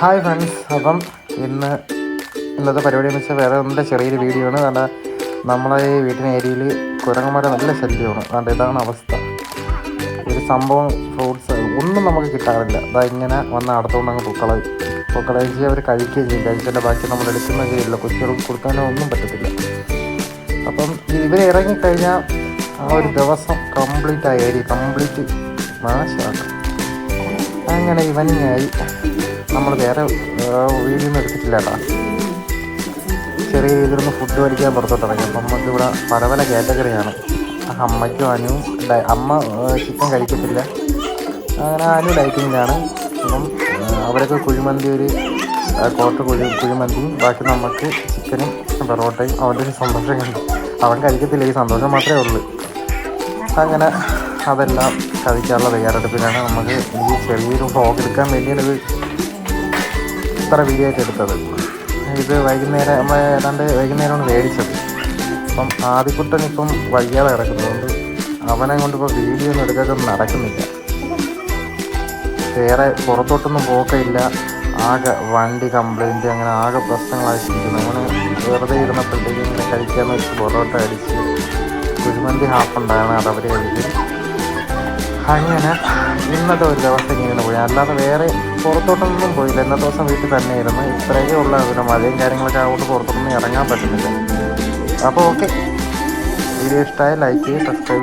Hi friends അപ്പം ഇന്ന് ഇന്നത്തെ പരിപാടി എന്ന് വെച്ചാൽ വേറെ നല്ല ചെറിയൊരു വീഡിയോ ആണ്. കാരണം നമ്മളെ ഈ വീട്ടിന് ഏരിയയിൽ കുരങ്ങന്മാരെ നല്ല ശല്യമാണ്. അതുകൊണ്ട് ഇതാണ് അവസ്ഥ. ഒരു സംഭവം ഫ്രൂട്ട്സ് ഒന്നും നമുക്ക് കിട്ടാറില്ല. അതാ ഇങ്ങനെ വന്ന് അടുത്തുകൊണ്ട് അങ്ങ് പൂക്കളയും പൂക്കളയും ചെയ്യും അവർ കഴിക്കുകയും ചെയ്യും. കഴിച്ചതിന്റെ ബാക്കി നമ്മൾ എടുക്കുന്ന ചെയ്യില്ല കുട്ടികൾക്ക് കൊടുക്കാനോ ഒന്നും പറ്റത്തില്ല. അപ്പം ഇവർ ഇറങ്ങിക്കഴിഞ്ഞാൽ ആ ഒരു ദിവസം കംപ്ലീറ്റ് ആ ഏരിയ കംപ്ലീറ്റ് നാശമാക്കും അങ്ങനെ ഇവനിങ്ങായി നമ്മൾ വേറെ വീഡിയോ എടുത്തിട്ടില്ല കേട്ടോ. ചെറിയ രീതിയിലൊന്ന് ഫുഡ് വലിക്കാൻ പുറത്തോട്ട് ഇറങ്ങി. അപ്പം നമുക്ക് ഇവിടെ പല പല കാറ്റഗറിയാണ് അമ്മയ്ക്കും അനുവും അമ്മ ചിക്കൻ കഴിക്കത്തില്ല. അങ്ങനെ അനു ഡയറ്റിങ്ങിലാണ് അപ്പം അവരൊക്കെ കുഴിമന്തി ഒരു കോട്ട് കുഴി കുഴിമന്തിയും ബാക്കി നമുക്ക് ചിക്കനും പൊറോട്ടയും അവന്റെ ഒരു സന്തോഷം കണ്ടു. അവൻ കഴിക്കത്തില്ല ഈ സന്തോഷം മാത്രമേ ഉള്ളൂ. അങ്ങനെ അതെല്ലാം കഴിക്കാനുള്ള തയ്യാറെടുപ്പിലാണ് നമുക്ക് ഈ ചെറിയൊരു വ്ളോഗ് എടുക്കാൻ വേണ്ടിയാണ് ഇത് ഇത്ര വീഡിയോ ആയിട്ട് എടുത്തത്. ഇത് വൈകുന്നേരം നമ്മൾ ഏതാണ്ട് വൈകുന്നേരമാണ് മേടിച്ചത്. അപ്പം ആദ്യക്കുട്ടൻ ഇപ്പം വയ്യാതെ കിടക്കുന്നതുകൊണ്ട് അവനെ കൊണ്ടിപ്പോൾ വീഡിയോ ഒന്നും എടുക്കാനൊന്നും നടക്കുന്നില്ല. വേറെ പുറത്തോട്ടൊന്നും പോക്കയില്ല. ആകെ വണ്ടി കംപ്ലൈന്റ് അങ്ങനെ ആകെ പ്രശ്നങ്ങളായിട്ടിരിക്കുന്നു അങ്ങനെ വെറുതെ ഇരുന്നപ്പോഴത്തേക്കും ഇങ്ങനെ കഴിക്കാമെന്ന് വെച്ച് പൊറോട്ട അടിച്ച് കുഴിമന്തി ഹാഫ് ഉണ്ടായിരുന്നു അത് കഴിക്കും. അങ്ങനെ ഇന്നത്തെ ഒരു ദിവസം ഇങ്ങനെ പോയി. അല്ലാതെ വേറെ പുറത്തോട്ടൊന്നും പോയില്ല. ഇന്നത്തെ ദിവസം വീട്ടിൽ തന്നെയായിരുന്നു. ഇത്രയൊക്കെ ഉള്ള പിന്നെ മഴയും കാര്യങ്ങളൊക്കെ ആയതുകൊണ്ട് പുറത്തോട്ടൊന്നും ഇറങ്ങാൻ പറ്റുന്നില്ല. അപ്പോൾ ഓക്കെ. വീഡിയോ ഇഷ്ടമായ ലൈക്ക് ചെയ്യുക സബ്സ്ക്രൈബ്